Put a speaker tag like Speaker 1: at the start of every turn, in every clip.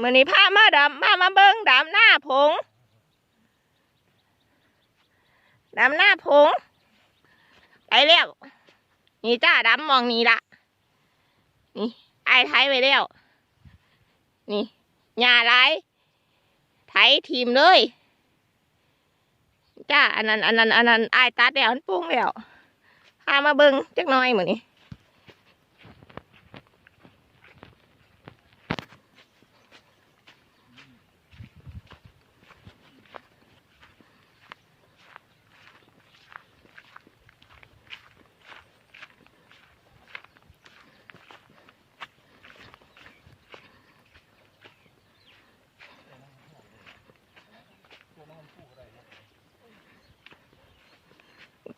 Speaker 1: มื้อนี้พามาดำมามาเบิ่งดำหน้าผงดำหน้าผงไปแล้วนี่จ้าดำมองนี่ละนี่ไอ้ไทยไปแล้วนี่หญ้าไรไถทีมเลยจ้าอันนั้นอันนั้นอันนั้นไอ้ายตัดแล้วมันปรุงแล้วพามาเบิ่งจักหน่อยเหมื้อนี้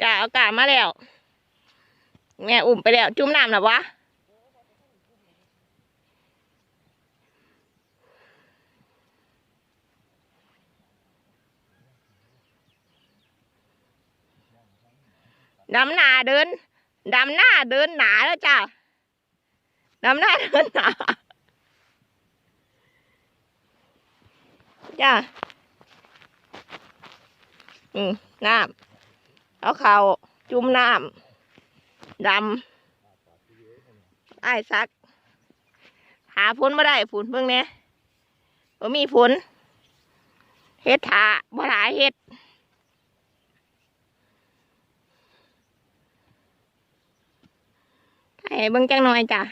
Speaker 1: จ้าเอากามาแล้ว แม่อุ่มไปแล้ว จุ่มน้ำหรอวะดำหน้าเดินดำหน้าเดินหนาแล้วจ้าดำหน้าเดินหนาจ้าอืมน้ำ เอาเขาจุ่มน้ำดำไอ้ซัก หาฝนมาได้ฝนเพิ่งเนี่ยบ่มีฝนเฮ็ดถาบ่หายเฮ็ดให้เบิ่งจังหน่อยจ้ะ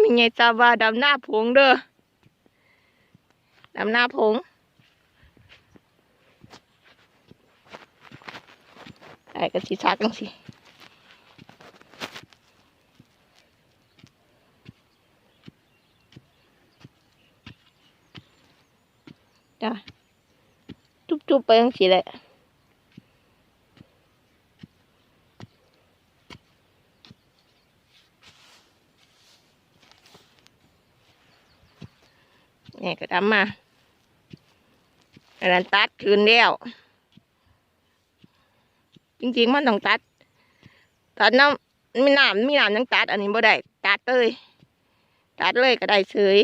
Speaker 1: มีไงจ้าว่าดำหน้าผงเด้อดำหน้าผง ไอ้ก็สิซักจังสิจ้ะจุบๆไปจังสิแหละนี่ก็ทำมาอันนั้นตัดคืนเดียว จริง ๆ มันต้องตัด ตัดน้ำมีน้ำมีน้ำยังตัด อันนี้บ่ได้ตัดเลยตัดเลยก็ได้เฉย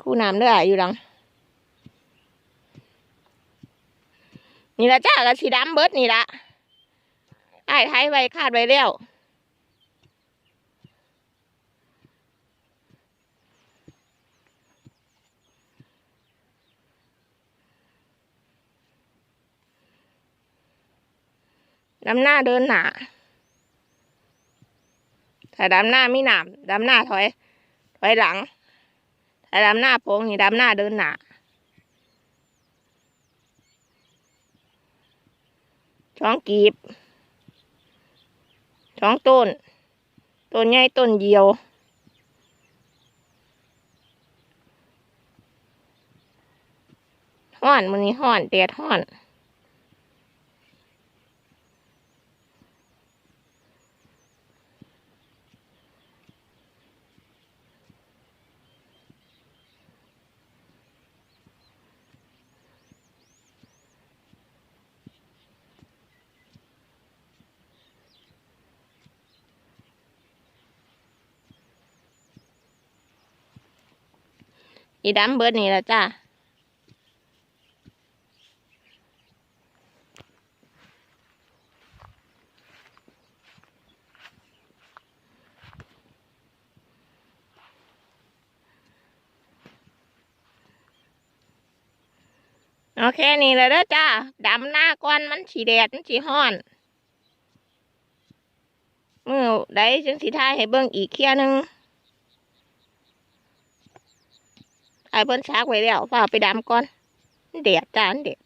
Speaker 1: คู่น้ำเด้ออยู่หลังนี่ละจ้าก็สีดำเบิดนี่ละไอ้ไทยไว้คาดไว้แล้ว ดำหน้าเดินหนาถ้าดำหน้าไม่หนามดำหน้าถอย ถอยหลัง ถ้าดำหน้าโพงนี่ดำหน้าเดินหนาช่องกีบช่องต้น ต้นใหญ่ต้นเดียวห้อนมันนี้ห้อนแดดห้อน อีดำเบิดนี่ละจ้าโอเคนี่เลยเด้อจ้าดำหน้าก้อนมันสีแดด มันสีห้อน มือได้จังสีทายให้เบิ่งอีกเคียหนึง ไอ้เพิ่นชักไว้แล้วฝ่าไปดำก่อนเดียดจามันแดด